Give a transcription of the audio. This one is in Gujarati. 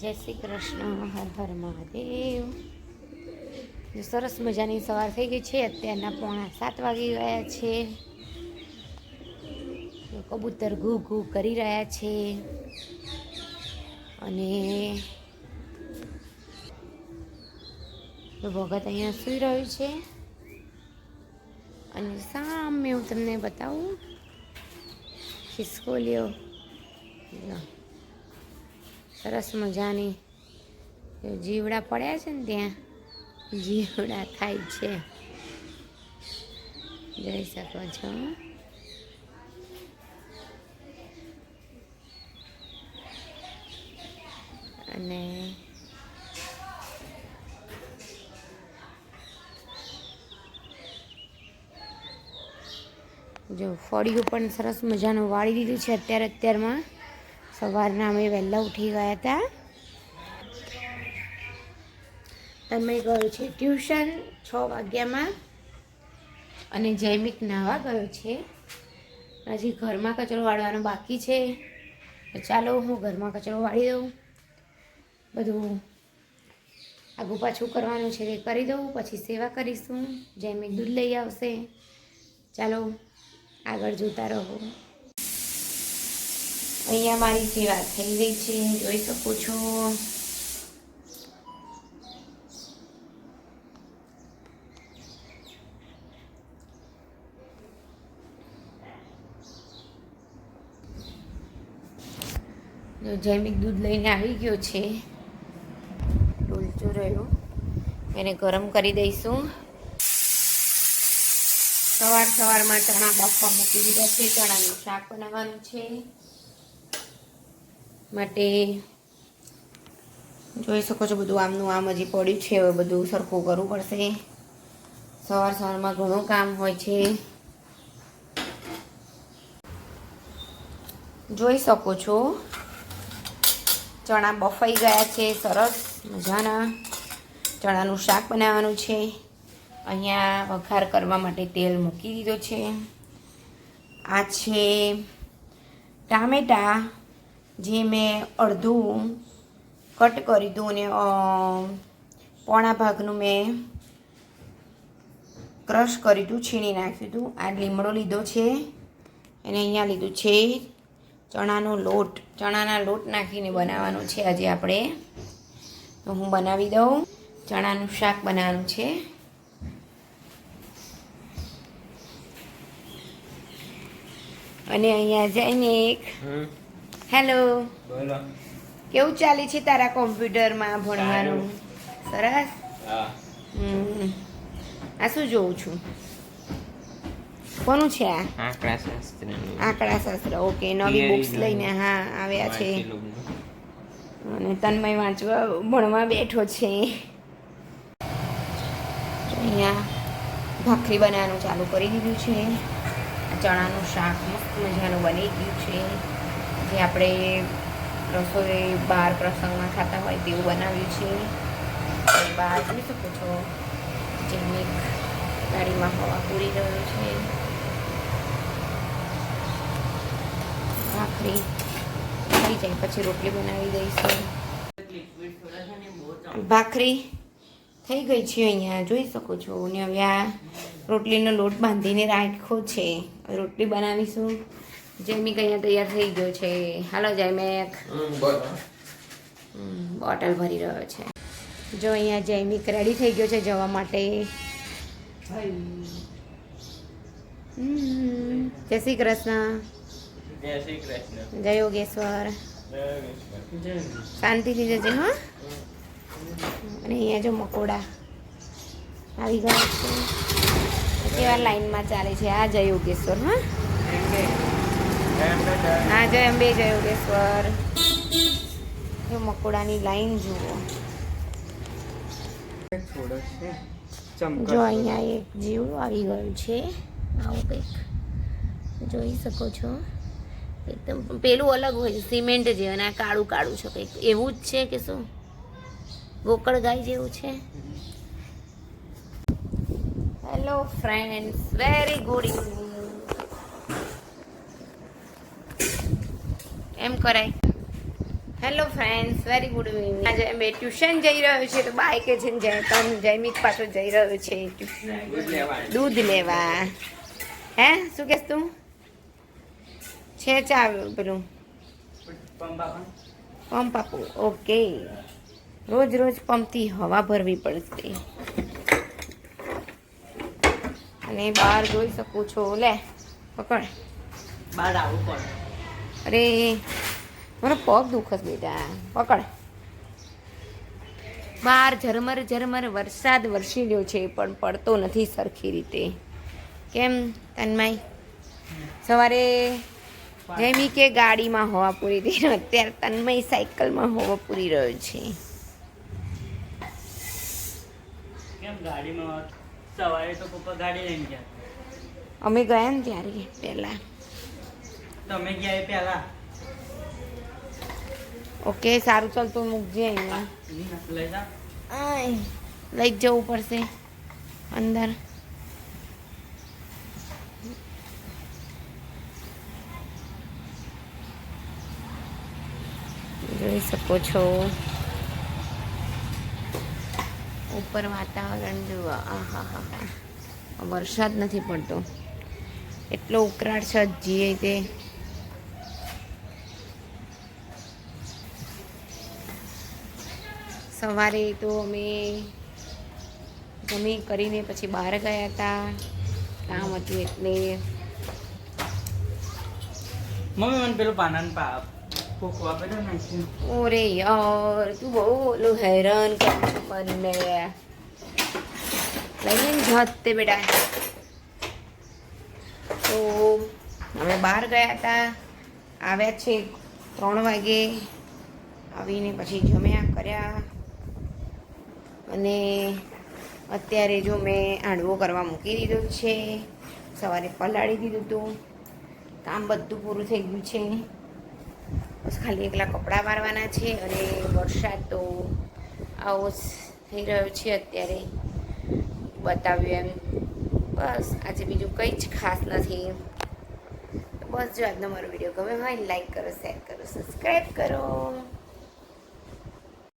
જય શ્રી કૃષ્ણ, હર હર મહાદેવ. સરસ મજાની સવાર થઈ ગઈ છે, અત્યારના પોણા સાત વાગી ગયા છે. કબૂતર ઘૂ ઘૂ કરી રહ્યા છે. અને ભગત અહીંયા સૂઈ રહ્યું છે. અને સામે હું તમને બતાવું ખિસકોલીઓ સરસ મજાની જીવડા પડ્યા છે ને ત્યાં? જીવડા ખાય છે. જોઈ શકો છો. અને જો ફળિયું પણ સરસ મજાનું વાળી દીધું છે અત્યારે અત્યારમાં. સવારના અમે વહેલા ઉઠી ગયા હતા. તમે ગયો છે ટ્યુશન છ વાગ્યામાં. અને જૈમિક નાહવા ગયો છે. હજી ઘરમાં કચરો વાળવાનો બાકી છે. ચાલો હું ઘરમાં કચરો વાળી દઉં. બધું આગું પાછું કરવાનું છે તે કરી દઉં, પછી સેવા કરીશું. જૈમિક દૂધ લઈ આવશે. ચાલો આગળ જોતા રહો. અહીંયા મારી સેવા થઈ ગઈ છે, જોઈ શકો છો. જૈમિક દૂધ લઈને આવી ગયો છે, ડોલચો રહ્યો. એને ગરમ કરી દઈશું. સવાર સવારમાં ચણા બાફવા મૂકી દીધા છે, ચણાનું શાક બનાવવાનું છે. માટે જોઈ શકો છો બધું આમનું આમ હજી પડ્યું છે, હવે બધું સરખું કરવું પડશે. સવાર સવારમાં ઘણું કામ હોય છે. જોઈ શકો છો, ચણા બફાઈ ગયા છે, સરસ મજાના. ચણાનું શાક બનાવવાનું છે. અહીંયા વઘાર કરવા માટે તેલ મૂકી દીધો છે. આ છે ટામેટાં જે મેં અડધું કટ કરી દઉં અને પોણા ભાગનું મેં ક્રશ કરી દઉં, છીણી નાખ્યું હતું આ લીમડો લીધો છે. અને અહીંયા લીધું છે ચણાનો લોટ. ચણાના લોટ નાખીને બનાવવાનો છે આજે આપણે. તો હું બનાવી દઉં. ચણાનું શાક બનાવવાનું છે. અને અહીંયા જઈને એક હેલો. કેવું ચાલે છે તારા કોમ્પ્યુટરમાં ભણવાનું? સરસ. આ શું જોઉં છું? કોનું છે આ? આંકડા શાસ્ત્ર. ઓકે નવી બુક્સ લઈને હા આવ્યા છે. અને તન્મય વાંચવા ભણવા બેઠો છે. અહીંયા ભાખરી બનાવવાનું ચાલુ કરી દીધું છે. ચણાનું શાક મસ્ત મજાનું બની ગયું છે. જે આપણે રસોઈ બહાર પ્રસંગમાં ખાતા હોય તેવું બનાવ્યું છે બહાર જોઈ શકો છો જેની ગાડીમાં હવા પૂરી રહ્યો છે. ભાખરી થઈ જાય, પછી રોટલી બનાવી દઈશું. ભાખરી થઈ ગઈ છે અહીંયા, જોઈ શકો છો. ને હવે આ રોટલીનો લોટ બાંધીને રાખ્યો છે. રોટલી બનાવીશું. જૈમિક અહીંયા તૈયાર થઈ ગયો છે. હાલો જૈમિક બોટલ ભરી રહ્યો છે. જો અહીંયા જૈમિક રેડી થઈ ગયો છે જવા માટે. જય શ્રી કૃષ્ણ. જય શ્રી કૃષ્ણ. જય યોગેશ્વર. શાંતિથી જજે હા. અને અહીંયા જો મકોડા આવી ગયા છે. કેવા લાઈનમાં ચાલે છે? આ જય યોગેશ્વર હા. હા જય અંબે જય યોગેશ્વર જો મકોડાની લાઈન જુઓ. જો અહીંયા એક જીવ આવી ગયું છે. આવું કંઈક જોઈ શકો છો. એકદમ પેલું અલગ હોય છે સિમેન્ટ જેવું અને આ કાળું કાળું છે કંઈક. એવું જ છે કે શું? ગોકળ ગાય જેવું છે. Hello friends very good evening એમ કરાય. Hello friends very good evening આજે અમે ટ્યુશન જઈ રહ્યો છે તો બાઈકે છે ને જય તમ જયમિત પાછો જઈ રહ્યો છે. ટ્યુશન દૂધ લેવા. હે શું કહેશ તું? છે ચા પેલું પંપ આપું. ઓકે રોજ રોજ પંપથી હવા ભરવી પડશે. અને બહાર જોઈ શકું છો. લે પકડ. બહાર આવું પડે. અરે મારો પગ દુખસ બેટા. પકડ. બહાર ઝરમર ઝરમર વરસાદ વરસી રહ્યો છે પણ પડતો નથી સરખી રીતે. કેમ તન્માય? સવારે જેમી કે ગાડીમાં હવા પૂરી થઈ અત્યારે તન્મય સાયકલમાં હવા પૂરી રહ્યો છે. ગાડીમાં? સવારે તો પપ્પા ગાડી લઈને ગયા. અમે ગયા ને ત્યારે પહેલાં. તમે ગયા એ પહેલા. ઓકે સારું ચાલતું મૂકજે અહીંયા. લઈ જા. લઈ જવું પડશે. અંદર. જોઈ શકો છો. ઉપર વાતાવરણ જુઓ. આહા હા હા વરસાદ નથી પડતો. એટલો ઉકળાટ છે જીએ તે. સવારે તો અમે જમી કરીને પછી બહાર ગયા હતા. કામ હતું એટલે. મમ્મી મને પેલું પાનાનું પા ઓરે યાર તું બહુ ઓલું હેરાન કરું છું મને. લઈને જત તે બેટા. તો અમે બહાર ગયા હતા. આવ્યા છે ત્રણ વાગે. આવીને પછી જમ્યા કર્યા. અને અત્યારે જો મેં હાંડવો કરવા મૂકી દીધો છે, સવારે પલાળી દીધું હતું, કામ બધું પૂરું થઈ ગયું છે. બસ ખાલી એકલા કપડાં વારવાના છે અને વરસાદ તો આવો થઈ રહ્યો છે અત્યારે. બતાવ્યું એમ. બસ, આજે બીજું કંઈ જ ખાસ નથી. બસ, જો આજનો મારો વીડિયો ગમે હોય, લાઈક કરો, શેર કરો, સબસ્ક્રાઈબ કરો.